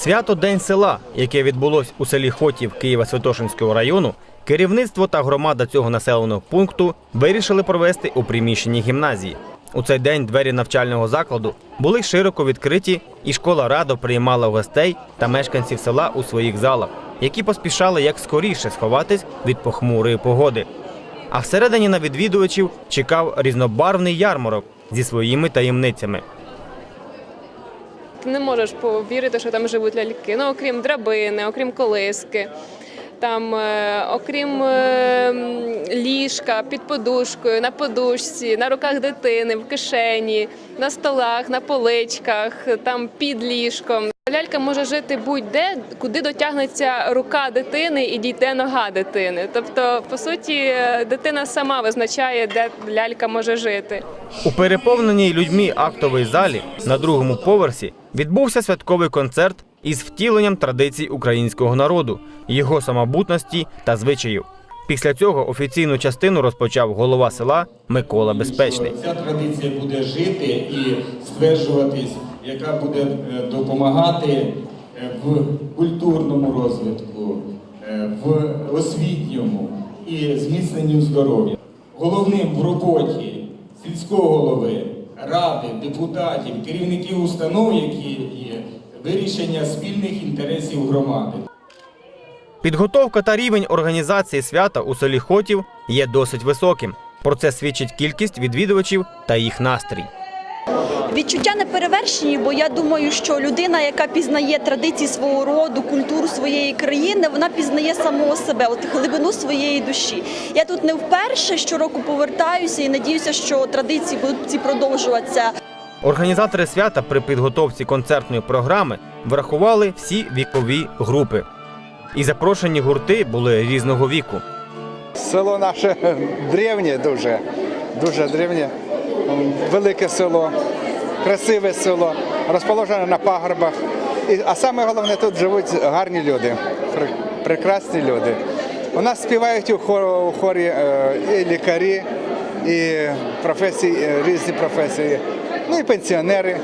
Свято День села, яке відбулось у селі Хотів Києва-Святошинського району, керівництво та громада цього населеного пункту вирішили провести у приміщенні гімназії. У цей день двері навчального закладу були широко відкриті, і школа радо приймала гостей та мешканців села у своїх залах, які поспішали як скоріше сховатись від похмурої погоди. А всередині на відвідувачів чекав різнобарвний ярмарок зі своїми таємницями. Ти не можеш повірити, що там живуть ляльки. Ну, окрім драбини, окрім колиски, там, е, окрім е, ліжка під подушкою, на подушці, на руках дитини, в кишені, на столах, на поличках, там під ліжком. Лялька може жити будь-де, куди дотягнеться рука дитини і дійде нога дитини. Тобто, по суті, дитина сама визначає, де лялька може жити. У переповненій людьми актовій залі на другому поверсі відбувся святковий концерт із втіленням традицій українського народу, його самобутності та звичаїв. Після цього офіційну частину розпочав голова села Микола Безпечний. Ця традиція буде жити і стверджуватись, яка буде е, допомагати е, в культурному розвитку, е, в освітньому і зміцненню здоров'я. Головним в роботі сільського голови, ради, депутатів, керівників установ, які є, вирішення спільних інтересів громади. Підготовка та рівень організації свята у селі Хотів є досить високим. Про це свідчить кількість відвідувачів та їх настрій. Відчуття не перевершені, бо я думаю, що людина, яка пізнає традиції свого роду, культуру своєї країни, вона пізнає самого себе, от глибину своєї душі. Я тут не вперше щороку повертаюся і надіюся, що традиції будуть ці продовжуватися. Організатори свята при підготовці концертної програми врахували всі вікові групи. І запрошені гурти були різного віку. Село наше древнє дуже, дуже древнє, велике село, красиве село, розположене на пагорбах. А саме головне, тут живуть гарні люди, пр- прекрасні люди. У нас співають у хорі е, і лікарі, і професії, е, різні професії, ну і пенсіонери.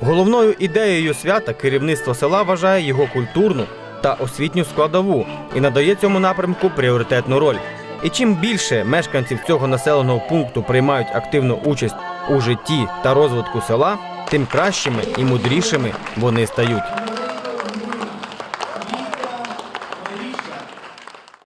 Головною ідеєю свята керівництво села вважає його культурну та освітню складову і надає цьому напрямку пріоритетну роль. І чим більше мешканців цього населеного пункту приймають активну участь у житті та розвитку села, тим кращими і мудрішими вони стають.